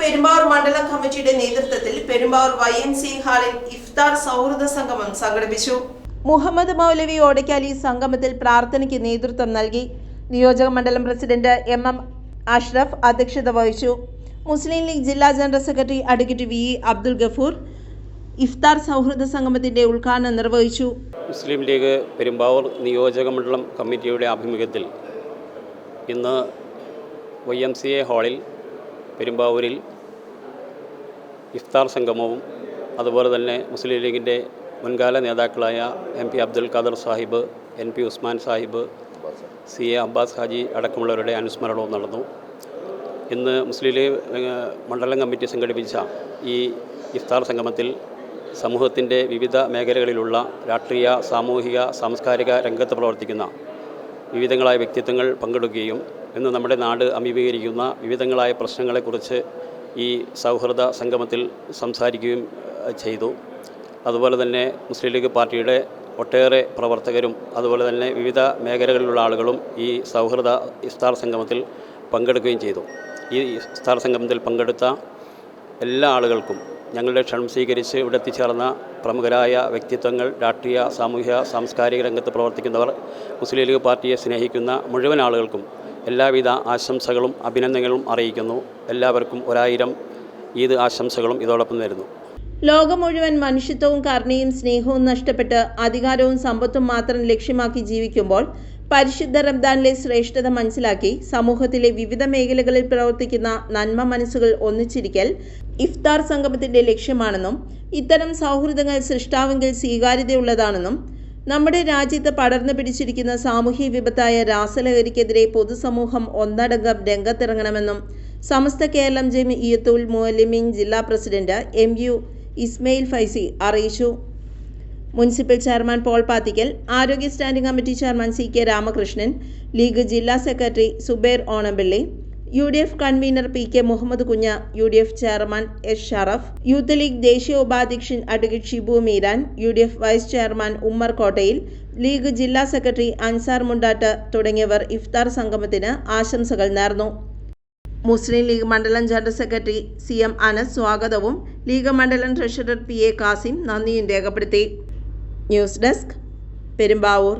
പെരുമ്പാവൂർ മണ്ഡലം കമ്മിറ്റിയുടെ നേതൃത്വത്തിൽ പെരുമ്പാവൂർ വൈ എം സി ഹാളിൽ ഇഫ്താർ സൗഹൃദ സംഗമം സംഘടിപ്പിച്ചു. മുഹമ്മദ് മൗലവി ഓടയ്ക്കാലി സംഗമത്തിൽ പ്രാർത്ഥനയ്ക്ക് നേതൃത്വം നൽകി. നിയോജക മണ്ഡലം പ്രസിഡന്റ് എം എം അഷ്റഫ് അധ്യക്ഷത വഹിച്ചു. മുസ്ലിം ലീഗ് ജില്ലാ general secretary advocate V Abdul Gafoor ഇഫ്താർ സൗഹൃദ സംഗമത്തിന്റെ ഉദ്ഘാടനം നിർവഹിച്ചു. മുസ്ലിം ലീഗ് പെരുമ്പാവൂർ നിയോജക മണ്ഡലം കമ്മിറ്റിയുടെ ആഭിമുഖ്യത്തിൽ ഇന്ന് വൈ എം സി എ ഹാളിൽ പെരുമ്പാവൂരിൽ ഇഫ്താർ സംഗമവും അതുപോലെ തന്നെ മുസ്ലിം ലീഗിന്റെ മുൻകാല നേതാക്കളായ M P Abdul Khader Sahib N P Usman Sahib C A Abbas Haji അടക്കമുള്ളവരുടെ അനുസ്മരണവും നടന്നു. ഇന്ന് മുസ്ലിം ലീഗ് മണ്ഡലം കമ്മിറ്റി സംഘടിപ്പിച്ച ഈ ഇഫ്താർ സംഗമത്തിൽ സമൂഹത്തിന്റെ വിവിധ മേഖലകളിലുള്ള രാഷ്ട്രീയ സാമൂഹിക സാംസ്കാരിക രംഗത്ത് പ്രവർത്തിക്കുന്ന വിവിധങ്ങളായ വ്യക്തിത്വങ്ങൾ പങ്കെടുക്കുകയും ഇന്ന് നമ്മുടെ നാട് അഭിമുഖീകരിക്കുന്ന വിവിധങ്ങളായ പ്രശ്നങ്ങളെക്കുറിച്ച് ഈ സൗഹൃദ സംഗമത്തിൽ സംസാരിക്കുകയും ചെയ്തു. അതുപോലെ തന്നെ മുസ്ലിം ലീഗ് പാർട്ടിയുടെ ഒട്ടേറെ പ്രവർത്തകരും അതുപോലെ തന്നെ വിവിധ മേഖലകളിലുള്ള ആളുകളും ഈ സൗഹൃദ ഇസ്താർ സംഗമത്തിൽ പങ്കെടുക്കുകയും ചെയ്തു. ഈ ഇസ്താർ സംഗമത്തിൽ പങ്കെടുത്ത എല്ലാ ആളുകൾക്കും ഞങ്ങളുടെ ക്ഷണം സ്വീകരിച്ച് ഇവിടെ എത്തിച്ചേർന്ന പ്രമുഖരായ വ്യക്തിത്വങ്ങൾ രാഷ്ട്രീയ സാമൂഹ്യ സാംസ്കാരിക രംഗത്ത് പ്രവർത്തിക്കുന്നവർ മുസ്ലിം ലീഗ് പാർട്ടിയെ സ്നേഹിക്കുന്ന മുഴുവൻ ആളുകൾക്കും എല്ലാവിധ ആശംസകളും അഭിനന്ദനങ്ങളും അറിയിക്കുന്നു. എല്ലാവർക്കും ഒരായിരം ഈദ് ആശംസകളും ഇതോടൊപ്പം നേരുന്നു. ലോകം മുഴുവൻ മനുഷ്യത്വവും കരുണയും സ്നേഹവും നഷ്ടപ്പെട്ട് അധികാരവും സമ്പത്തും മാത്രം ലക്ഷ്യമാക്കി ജീവിക്കുമ്പോൾ പരിശുദ്ധ റംദാനിലെ ശ്രേഷ്ഠത മനസ്സിലാക്കി സമൂഹത്തിലെ വിവിധ മേഖലകളിൽ പ്രവർത്തിക്കുന്ന നന്മ മനസ്സുകൾ ഒന്നിച്ചിരിക്കൽ ഇഫ്താർ സംഗമത്തിന്റെ ലക്ഷ്യമാണെന്നും ഇത്തരം സൗഹൃദങ്ങൾ സൃഷ്ടാവെങ്കിൽ സ്വീകാര്യതയുള്ളതാണെന്നും നമ്മുടെ രാജ്യത്ത് പടർന്നു പിടിച്ചിരിക്കുന്ന സാമൂഹ്യ വിപത്തായ രാസലഹരിക്കെതിരെ പൊതുസമൂഹം ഒന്നടങ്കം രംഗത്തിറങ്ങണമെന്നും സമസ്ത കേരളം ജമിയത്തുൽ മുഅല്ലിമീൻ ജില്ലാ president M U Ismail Faizy അറിയിച്ചു. മുനിസിപ്പൽ ചെയർമാൻ പോൾ പാത്തിക്കൽ ആരോഗ്യ standing committee chairman C K Ramakrishnan league ജില്ലാ secretary Zuber Onampilly U D F convener P K Muhammad Kunja U D F chairman S Sharaf youth league ദേശീയ ഉപാധ്യക്ഷൻ advocate Shibu Meeran U D F vice chairman Ummer Kottayil league ജില്ലാ secretary Ansar Mundatt തുടങ്ങിയവർ ഇഫ്താർ സംഗമത്തിന് ആശംസകൾ നേർന്നു. മുസ്ലിം league മണ്ഡലം general secretary C M Anas സ്വാഗതവും league മണ്ഡലം ട്രഷറർ പി എ കാസിം നന്ദിയും രേഖപ്പെടുത്തി. News desk Perumbavoor.